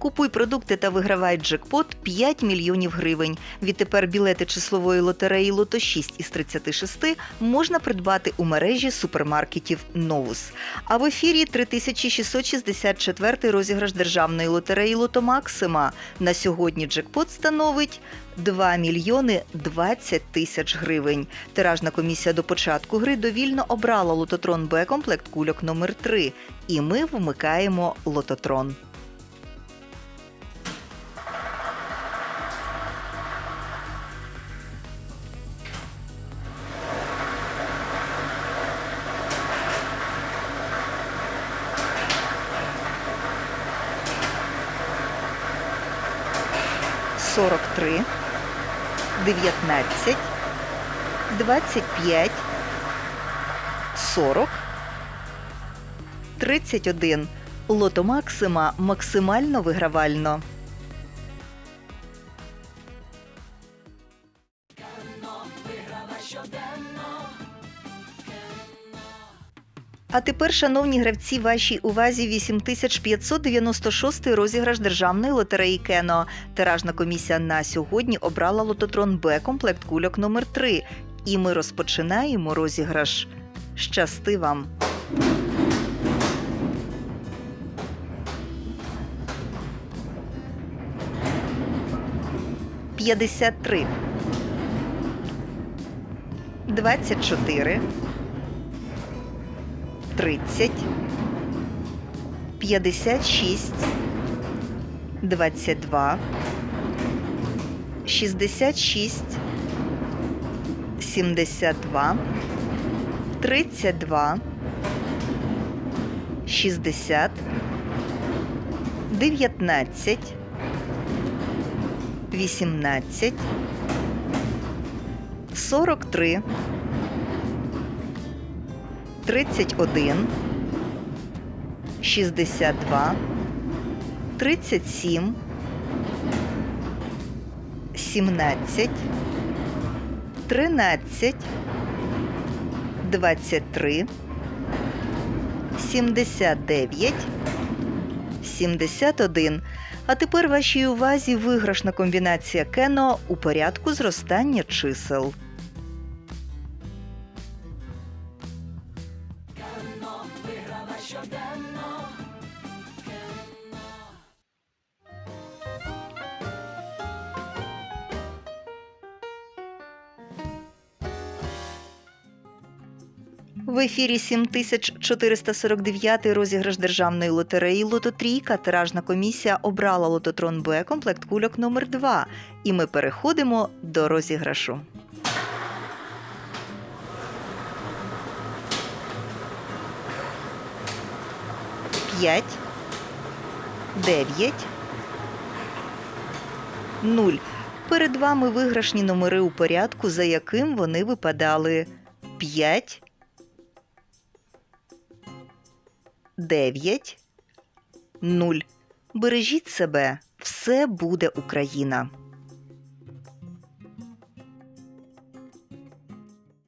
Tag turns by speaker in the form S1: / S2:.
S1: Купуй продукти та вигравай джекпот 5 мільйонів гривень. Відтепер білети числової лотереї Лото 6 із 36 можна придбати у мережі супермаркетів Новус. А в ефірі 3664 розіграш державної лотереї Лото Максима. На сьогодні джекпот становить 2 мільйони 20 тисяч гривень. Тиражна комісія до початку гри довільно обрала лототрон Б комплект кульок номер 3 І ми вмикаємо лототрон. Сорок три, дев'ятнадцять, двадцять п'ять, сорок, тридцять один. Лото Максима максимально вигравально. А тепер, шановні гравці, вашій увазі 8596 розіграш державної лотереї Кено. Тиражна комісія на сьогодні обрала лототрон Б комплект кульок номер 3 І ми розпочинаємо розіграш. Щасти вам! П'ятдесят три. Двадцять чотири. 30, 56, 22, 66, 72, 32, 60, 19, 18, 43, 31, 62, 37, 17, 13, 23, 79, 71. А тепер вашій увазі виграшна комбінація Кено у порядку зростання чисел. В ефірі 7449 розіграш державної лотереї Лототрійка. Тиражна комісія обрала лототрон Б комплект кульок номер 2 І ми переходимо до розіграшу. П'ять, дев'ять, нуль. Перед вами виграшні номери у порядку, за яким вони випадали. П'ять, 9, 0. Бережіть себе, все буде Україна.